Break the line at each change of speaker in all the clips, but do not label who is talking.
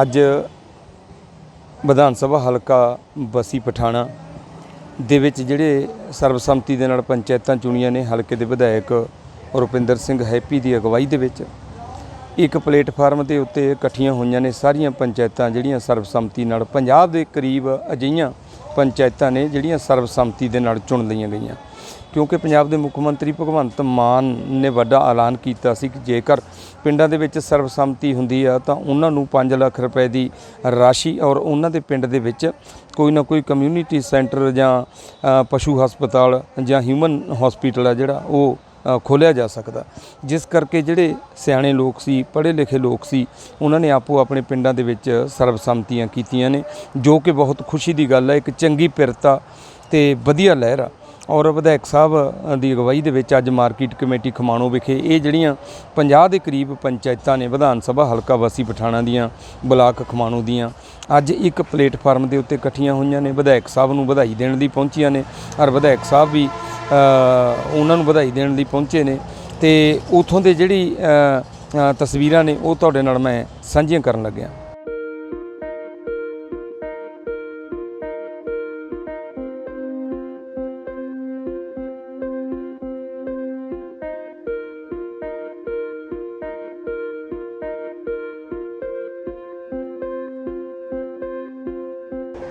ਅੱਜ ਵਿਧਾਨ ਸਭਾ ਹਲਕਾ ਬਸੀ ਪਠਾਣਾ ਦੇ ਵਿੱਚ ਜਿਹੜੇ ਸਰਬਸੰਮਤੀ ਦੇ ਨਾਲ ਪੰਚਾਇਤਾਂ ਚੁਣੀਆਂ ਨੇ, ਹਲਕੇ ਦੇ ਵਿਧਾਇਕ ਰੁਪਿੰਦਰ ਸਿੰਘ ਹੈਪੀ ਦੀ ਅਗਵਾਈ ਦੇ ਵਿੱਚ, ਇੱਕ ਪਲੇਟਫਾਰਮ ਦੇ ਉੱਤੇ ਇਕੱਠੀਆਂ ਹੋਈਆਂ ਨੇ ਸਾਰੀਆਂ ਪੰਚਾਇਤਾਂ ਜਿਹੜੀਆਂ ਸਰਬਸੰਮਤੀ ਨਾਲ, ਪੰਜਾਬ ਦੇ ਕਰੀਬ ਅਜਿਹੀਆਂ ਪੰਚਾਇਤਾਂ ਨੇ ਜਿਹੜੀਆਂ ਸਰਬਸੰਮਤੀ ਦੇ ਨਾਲ ਚੁਣ ਲਈਆਂ ਗਈਆਂ। ਕਿਉਂਕਿ ਪੰਜਾਬ ਦੇ ਮੁੱਖ ਮੰਤਰੀ ਭਗਵੰਤ ਮਾਨ ਨੇ ਵੱਡਾ ਐਲਾਨ ਕੀਤਾ ਸੀ ਕਿ ਜੇਕਰ ਪਿੰਡਾਂ ਦੇ ਵਿੱਚ ਸਰਬਸੰਮਤੀ ਹੁੰਦੀ ਆ ਤਾਂ ਉਹਨਾਂ ਨੂੰ 5 ਲੱਖ ਰੁਪਏ ਦੀ ਰਾਸ਼ੀ ਔਰ ਉਹਨਾਂ ਦੇ ਪਿੰਡ ਦੇ ਵਿੱਚ ਕੋਈ ਨਾ ਕੋਈ ਕਮਿਊਨਿਟੀ ਸੈਂਟਰ ਜਾਂ ਪਸ਼ੂ ਹਸਪਤਾਲ ਜਾਂ ਹਿਊਮਨ ਹਸਪੀਟਲ ਆ ਜਿਹੜਾ ਉਹ ਅ, ਖੋਲ੍ਹਿਆ ਜਾ ਸਕਦਾ। ਜਿਸ ਕਰਕੇ ਜਿਹੜੇ ਸਿਆਣੇ ਲੋਕ ਸੀ ਪੜ੍ਹੇ ਲਿਖੇ ਲੋਕ ਸੀ ਉਹਨਾਂ ਨੇ ਆਪੋ ਆਪਣੇ ਪਿੰਡਾਂ ਦੇ ਵਿੱਚ ਸਰਬਸੰਮਤੀਆਂ ਕੀਤੀਆਂ ਨੇ ਜੋ ਕਿ ਬਹੁਤ ਖੁਸ਼ੀ ਦੀ ਗੱਲ ਹੈ ਇੱਕ ਚੰਗੀ ਪਿਰਤਾ ਤੇ ਵਧੀਆ ਲਹਿਰ ਆ। ਔਰ ਵਿਧਾਇਕ ਸਾਹਿਬ ਦੀ ਅਗਵਾਈ ਦੇ ਵਿੱਚ ਅੱਜ ਮਾਰਕੀਟ ਕਮੇਟੀ ਖਮਾਣੋ ਵਿਖੇ ਇਹ ਜਿਹੜੀਆਂ 50 ਦੇ ਕਰੀਬ ਪੰਚਾਇਤਾਂ ਨੇ, ਵਿਧਾਨ ਸਭਾ, ਹਲਕਾ ਵਾਸੀ ਪਠਾਣਾ ਦੀਆਂ, ਬਲਾਕ ਖਮਾਣੋ ਦੀਆਂ, ਅੱਜ ਇੱਕ ਪਲੇਟਫਾਰਮ ਦੇ ਉੱਤੇ ਇਕੱਠੀਆਂ ਹੋਈਆਂ ਨੇ, ਵਿਧਾਇਕ ਸਾਹਿਬ ਨੂੰ ਵਧਾਈ ਦੇਣ ਲਈ ਪਹੁੰਚੀਆਂ ਨੇ, ਔਰ ਵਿਧਾਇਕ ਸਾਹਿਬ ਵੀ ਉਹਨਾਂ ਨੂੰ ਵਧਾਈ ਦੇਣ ਲਈ ਪਹੁੰਚੇ ਨੇ, ਤੇ ਉਥੋਂ ਦੇ ਜਿਹੜੀ ਤਸਵੀਰਾਂ ਨੇ, ਉਹ ਤੁਹਾਡੇ ਨਾਲ ਮੈਂ ਸਾਂਝੀਆਂ ਕਰਨ ਲੱਗਿਆ।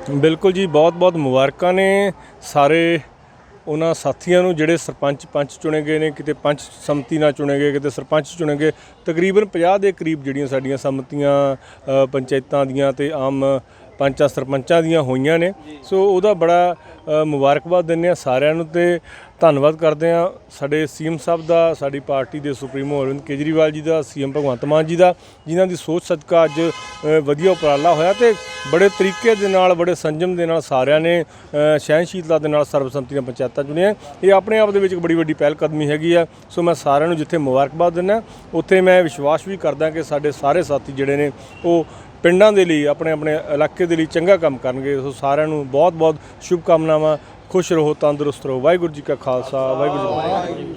ਬਿਲਕੁਲ ਜੀ ਬਹੁਤ-ਬਹੁਤ ਮੁਬਾਰਕਾਂ ਨੇ। ਸਾਰੇ ਉਹਨਾਂ ਸਾਥੀਆਂ ਨੂੰ ਜਿਹੜੇ ਸਰਪੰਚ ਪੰਚ ਚੁਣੇ ਗਏ ਨੇ, ਕਿਤੇ ਪੰਚ ਸੰਮਤੀ ਨਾਲ ਚੁਣੇ ਗਏ, ਕਿਤੇ ਸਰਪੰਚ ਚੁਣੇ ਗਏ, ਤਕਰੀਬਨ 50 ਦੇ ਕਰੀਬ ਜਿਹੜੀਆਂ ਸਾਡੀਆਂ ਸੰਮਤੀਆਂ ਪੰਚਾਇਤਾਂ ਦੀਆਂ ਤੇ ਆਮ ਪੰਚਾਂ ਸਰਪੰਚਾਂ ਦੀਆਂ ਹੋਈਆਂ ਨੇ। ਸੋ ਉਹਦਾ ਬੜਾ ਮੁਬਾਰਕਬਾਦ ਦਿੰਦੇ ਆ ਸਾਰਿਆਂ ਨੂੰ ਤੇ ਧੰਨਵਾਦ ਕਰਦੇ ਆ ਸਾਡੇ ਸੀਐਮ ਸਾਹਿਬ ਦਾ ਸਾਡੀ ਪਾਰਟੀ ਦੇ ਸੁਪਰੀਮੋ ਅਰਵਿੰਦ ਕੇਜਰੀਵਾਲ ਜੀ ਦਾ ਸੀਐਮ ਭਗਵੰਤ ਮਾਨ ਜੀ ਦਾ ਜਿਨ੍ਹਾਂ ਦੀ ਸੋਚ ਸਦਕਾ ਅੱਜ ਵਧੀਆ ਉਪਰਾਲਾ ਹੋਇਆ ਤੇ ਬੜੇ ਤਰੀਕੇ ਦੇ ਨਾਲ ਬੜੇ ਸੰਜਮ ਦੇ ਨਾਲ ਸਾਰਿਆਂ ਨੇ ਅ, ਸਹਿਨਸ਼ੀਲਤਾ ਦੇ ਨਾਲ ਸਰਬਸੰਮਤੀ ਦੀਆਂ ਪੰਚਾਇਤਾਂ ਚੁਣੀਆਂ। ਇਹ ਆਪਣੇ ਆਪ ਦੇ ਵਿੱਚ ਇੱਕ ਬੜੀ ਵੱਡੀ ਪਹਿਲ ਕਦਮੀ ਹੈਗੀ ਆ। ਸੋ ਮੈਂ ਸਾਰਿਆਂ ਨੂੰ ਜਿੱਥੇ ਮੁਬਾਰਕਬਾਦ ਦਿੰਦਾ ਉੱਥੇ ਮੈਂ ਵਿਸ਼ਵਾਸ ਵੀ ਕਰਦਾ ਕਿ ਸਾਡੇ ਸਾਰੇ ਸਾਥੀ ਜਿਹੜੇ ਨੇ ਉਹ ਪਿੰਡਾਂ ਦੇ ਲਈ, ਆਪਣੇ ਆਪਣੇ ਇਲਾਕੇ ਦੇ ਲਈ ਚੰਗਾ ਕੰਮ ਕਰਨਗੇ। ਸੋ ਸਾਰਿਆਂ ਨੂੰ ਬਹੁਤ ਬਹੁਤ ਸ਼ੁਭ ਕਾਮਨਾਵਾਂ ਖੁਸ਼ ਰਹੋ, ਤੰਦਰੁਸਤ ਰਹੋ। ਵਾਹਿਗੁਰੂ ਜੀ ਕਾ ਖਾਲਸਾ, ਵਾਹਿਗੁਰੂ ਜੀ ਕੀ ਫਤਿਹ।